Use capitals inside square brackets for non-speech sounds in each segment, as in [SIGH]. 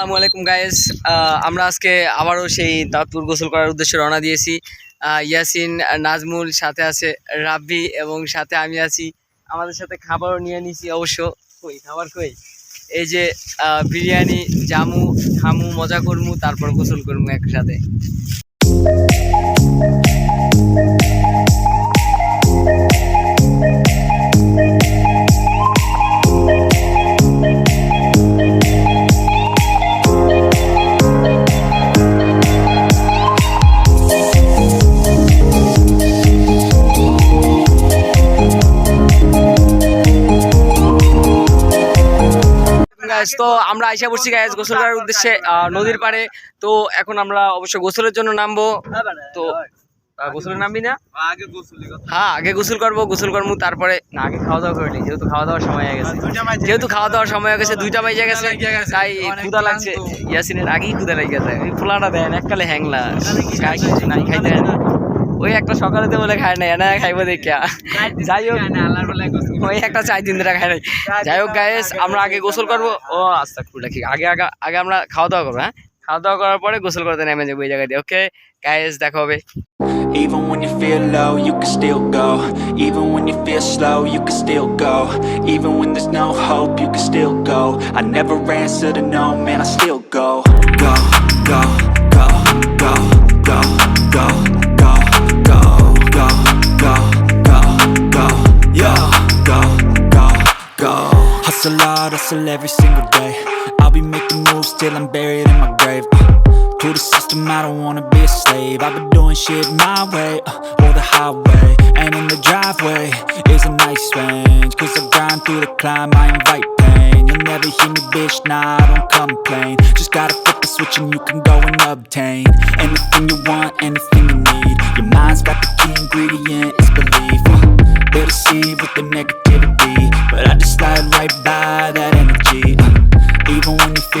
আসসালামু আলাইকুম গায়েস আমরা আজকে আবারও সেই দাঁতপুর গোসল করার উদ্দেশ্যে রওনা দিয়েছি। ইয়াসিন, নাজমুল, সাথে আছে রাব্বি এবং সাথে আমি আছি। আমাদের সাথে খাবারও নিয়ে নিয়েছি অবশ্য। কই, খাবার কই? এই যে বিরিয়ানি, জামু, খামু, মজা করমু, তারপর গোসল করমু একসাথে। Guys, তো আমরা আইসা পড়ছি গাইজ গোসল করার উদ্দেশ্যে নদীর পাড়ে। তো এখন আমরা অবশ্য গোসলের জন্য নামবো। তো গোসলে নামবি না? আগে গোসলি কথা হ্যাঁ আগে গোসল করব গোসল করব তারপরে না আগে খাওয়া দাওয়া করলি যেহেতু খাওয়া দাওয়ার সময় হয়ে গেছে। যেহেতু খাওয়া দাওয়ার সময় হয়ে গেছে দুইটা বাজে গেছে তাই ক্ষুদা লাগছে। ইয়াসিনের আগেই ক্ষুদা লেগে গেছে। ওই পোলাটা দেন এককালে হ্যাংলা। নাই খাইতে না ওই একটা সকালে তো বলে খায় না এনা খাইবো দেখিয়া। যাই হোক। ওই একটা চাই দিন ধরে খাই নাই যাই হোক গায়েস আমরা আগে গোসল করব ও আস্তা খুলে কি আগে আগে আগে আমরা খাওয়া দাওয়া করব হ্যাঁ খাওয়া দাওয়া করার পরে গোসল করতে নেমে যাব ওই জায়গায় দিয়ে ওকে গায়েস দেখা হবে Even when you feel low, you can still go. Even when you feel slow, you can still go. Even when there's no hope, you can still go. I never answer to no, man, I still go, go, go, Hustle every single day. I'll be making moves till I'm buried in my grave. Uh, to the system, I don't wanna be a slave. I've been doing shit my way, uh, or the highway. And in the driveway is a nice range. Cause I grind through the climb, I invite pain. You'll never hear me, bitch, nah, I don't complain. Just gotta flip the switch and you can go and obtain anything you want, anything you need. Your mind's got the key ingredient, it's belief. Uh, they deceive with the negativity,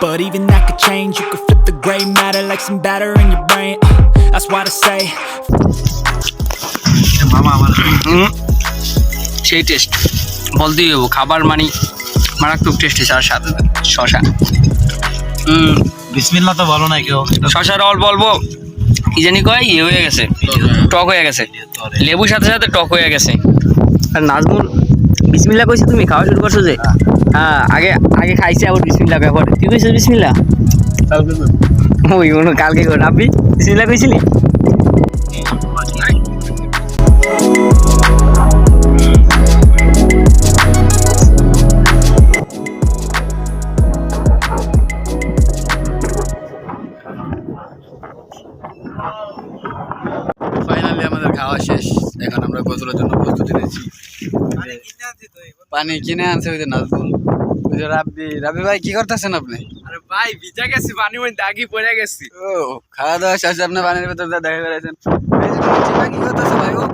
but even that could change. You could flip the gray matter like some batter in your brain. Uh, that's why they say. মামা আমার সেই taste বলতেই হব খাবার মানে মারাত্মক test হয়েছে আর সাথে শশা। হুম বিসমিল্লাহ তো বলো না কেউ। শশার অল্প অল্প কি জানি কয় ইয়ে হয়ে গেছে। টক হয়ে গেছে। লেবুর সাথে সাথে টক হয়ে গেছে। আর নাজমুল বিসমিল্লা কইছো তুমি খাওয়া শুরু করছ যে? হ্যাঁ। আগে আগে খাইছে আবার বিসমিল্লা ব্যাপার তুই কইছো বিসমিল্লা? ওই কালকে আপনি বিসমিল্লা কইছিলি? পানি কিনে আনছে ওই যে নাজবুল ওই যে রাব্বি। রাব্বি ভাই কি করতেছেন আপনি? আরে ভাই ভিজা গেছি পানি ওই দাগি পড়ে গেছি। ও খাওয়া দাওয়া শেষ আপনি পানির ভেতর দিয়ে দেখা করেছেন। কি করতেছে ভাই ও?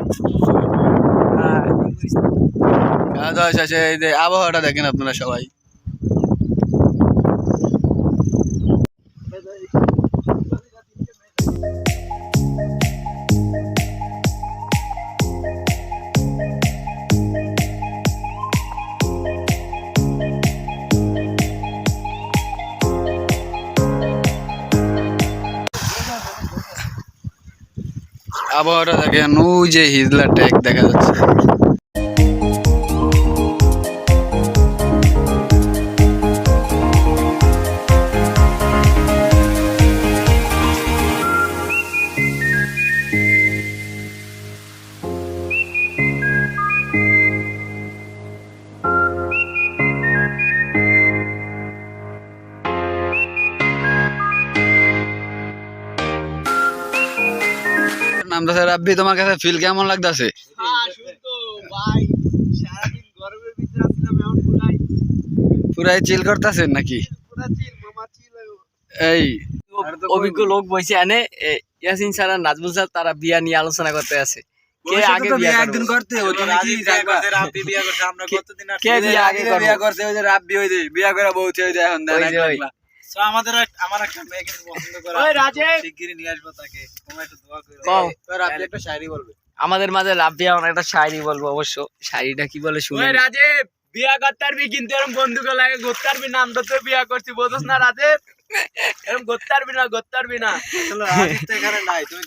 খাওয়া দাওয়া শেষে এই যে আবহাওয়াটা দেখেন আপনারা সবাই। আবহাওয়াটা দেখেন ওই যে হিজলা ট্যাগ দেখা যাচ্ছে। নামদাসে রাব্বি তোমার কাছে ফিল কেমন লাগতাছে? এখন পুরাই পুরাই চিল করতেছেন নাকি? এই অভিজ্ঞ লোক বসে আনে ইয়াসিন স্যার আর নাজমুল স্যার তারা বিয়া নিয়ে আলোচনা করতে আছে। কে আগে বিয়া একদিন করতে ও তুমি কি জানবা? কে বিয়া আগে করছে ওই যে রাব্বি ওই যে বিয়া করে বউ এখন দেয় ওই না যে ওই। আমাদের আমার একটা মেয়ে পছন্দ করে ওই রাজীব! শিগগিরই নিয়ে আসব তাকে। তোমরা একটু দোয়া করো। কও। ওই রাব্বি একটা শায়রি বলবে। আমাদের মাঝে অনেক একটা শায়রি বলব অবশ্য শায়রিটা কি বলে শুনে ওই রাজীব বিয়া করতে পারবি কিন্তু এরকম বন্ধুকে লাগে করতে পারবি না আমরা তো বিয়া করছি বোঝস না রাজীব এরকম করতে পারবি না। করতে পারবি না এখানে নাই তুমি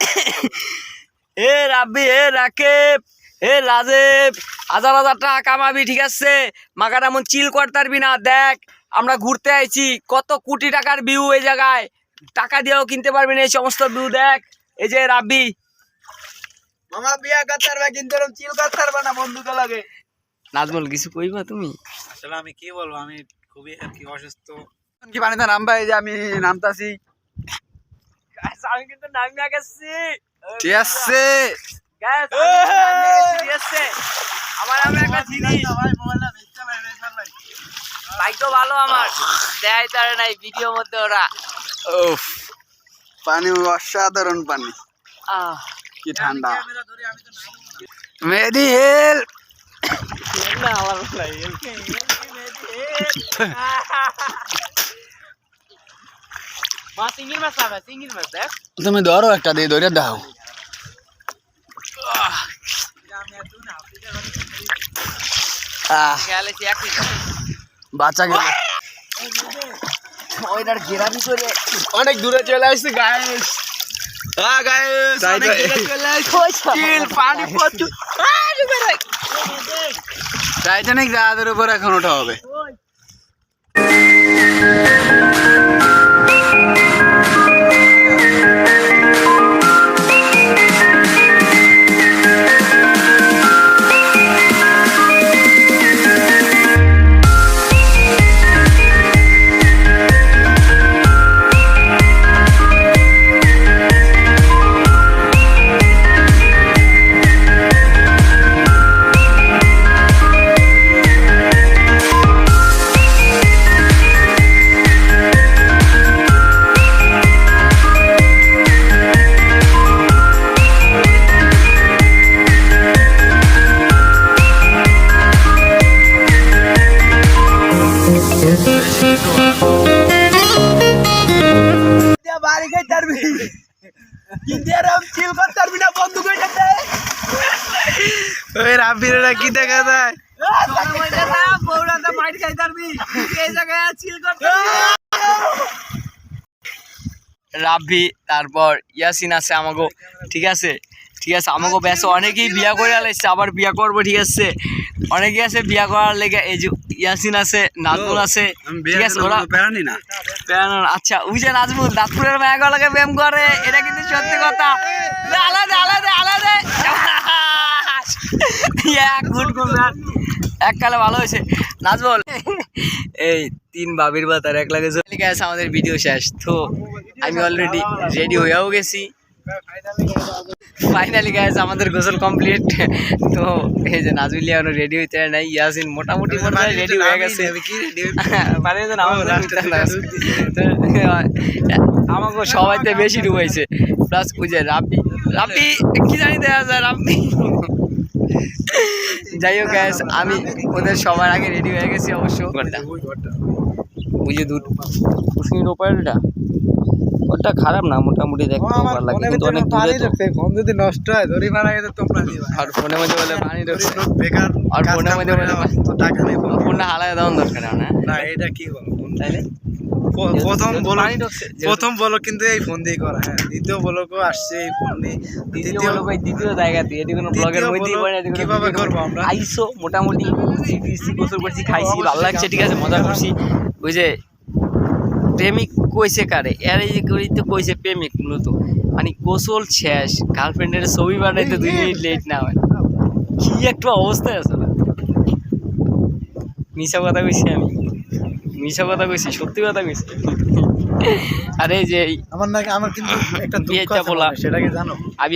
এ রাব্বি এ রাকেব এ রাজেব হাজার হাজার টাকা কামাবি ঠিক আছে? মাকার এমন চিল করতে পারবি না দেখ। আমরা ঘুরতে আইছি কত কোটি টাকার ভিউ এই জায়গায়। টাকা দিয়েও কিনতে পারবি না এই সমস্ত ভিউ দেখ। এই যে রাব্বি। মামা বিয়া করতে পারবে কিন্তু এরকম চিল করতে পারবে না বন্ধুকে লাগে। নাজমুল কিছু কইবা তুমি? আসলে আমি কি বলব আমি খুবই আর কি অসুস্থ। কি পানিতে নামবা এই যে আমি নামতাছি? আমি কিন্তু নামিয়া গেছি। ঠিক আছে আমি আমার আমার একটা জিনিস। ভাগ্য ভালো আমার। দেয় তারে নাই ভিডিও মধ্যে ওরা। উফ। পানি অসাধারণ পানি। কি ঠান্ডা। মেহেদি হেল। তুমি ধরো একটা দিয়ে ধরে দাও। আহ। বাচ্চা গেল। ওইটার ঘেরাবি করে অনেক দূরে চলে আসছে গায়েস হ্যাঁ গাইস অনেক দূরে চলে আসছে। চিল পানি প্রচুর। টাইটানিক জাহাজের উপর এখন ওঠা হবে। কি দেখা রাব্বি, তারপর ইয়াসিন আছে আমাগো, ঠিক আছে? ঠিক আছে, আমাগো ব্যাস অনেকেই বিয়া করে আলাইছে, আবার বিয়া করব, ঠিক আছে? অনেকেই আছে বিয়া করার লেগে, এই যে ইয়াসিন আছে নাজমুল আছে ঠিক আছে ওরা প্যারানি না। প্যারানোর আচ্ছা ওই যে নাজমুল দাঁতপুরের মেয়াগুলোকে প্রেম করে এটা কিন্তু সত্যি কথা। আলাদা আলাদা আলাদা এক গুড গুড। এককালে ভালো হয়েছে। নাজমুল এই তিন বাবির এক লাগে আমাদের ভিডিও শেষ। তো আমি অলরেডি রেডি হয়েও গেছি। ফাইনালি গাইস আমাদের গোসল কমপ্লিট তো এই যে নাজুলিয়া রেডি হইতে নাই ইয়াসিন মোটামুটি মনে হয় রেডি হয়ে গেছে। [LAUGHS] মানে আমাকে সবাইতে বেশি ডুবাইছে। প্লাস ওই যে রাব্বি। রাব্বি কি জানি দেয়া যায় রাব্বি। যাই হোক গ্যাস আমি ওদের সবার আগে রেডি হয়ে গেছি অবশ্য। বুঝে দূর কুসুমির ওপারটা ওটা খারাপ না মোটামুটি দেখতে ভালো লাগে। কিন্তু অনেক দূরে তো ফোন যদি নষ্ট হয় ধরি মারা গেছে তোমরা দিবা। আর ফোনের মধ্যে বলে পানি ঢুকছে। বেকার আর ফোনের মধ্যে বলে তো টাকা নেই ফোন ফোনটা হালায় দেওয়ার দরকার না না এটা কি বলো তাইলে প্রথম বলো প্রথম বলো কিন্তু এই ফোন দিয়ে করা হ্যাঁ। দ্বিতীয় বলকও আসছে এই ফোন দিয়ে। দ্বিতীয় বলো ভাই দ্বিতীয় জায়গাতে এটি কোনো ব্লগের মধ্যেই পড়ে না, কীভাবে করব আমরা? আইসো মোটামুটি সিটিসি গোসল করছি খাইছি ভালো লাগছে ঠিক আছে মজা করছি। ওই যে প্রেমিক কইছে কারে? এর এই যে করি কইছে প্রেমিক মূলত। মানে গোসল শেষ গার্লফ্রেন্ডের ছবি বানাইতে দুই মিনিট লেট না হয়। কি একটা অবস্থায় আছে না? মিশা কথা কইছি আমি। মিশা কথা কইছি সত্যি কথা কইছি। আরে যে আমার নাকি আমার কিন্তু একটা দুঃখ আছে। সেটা কি জানো? আমি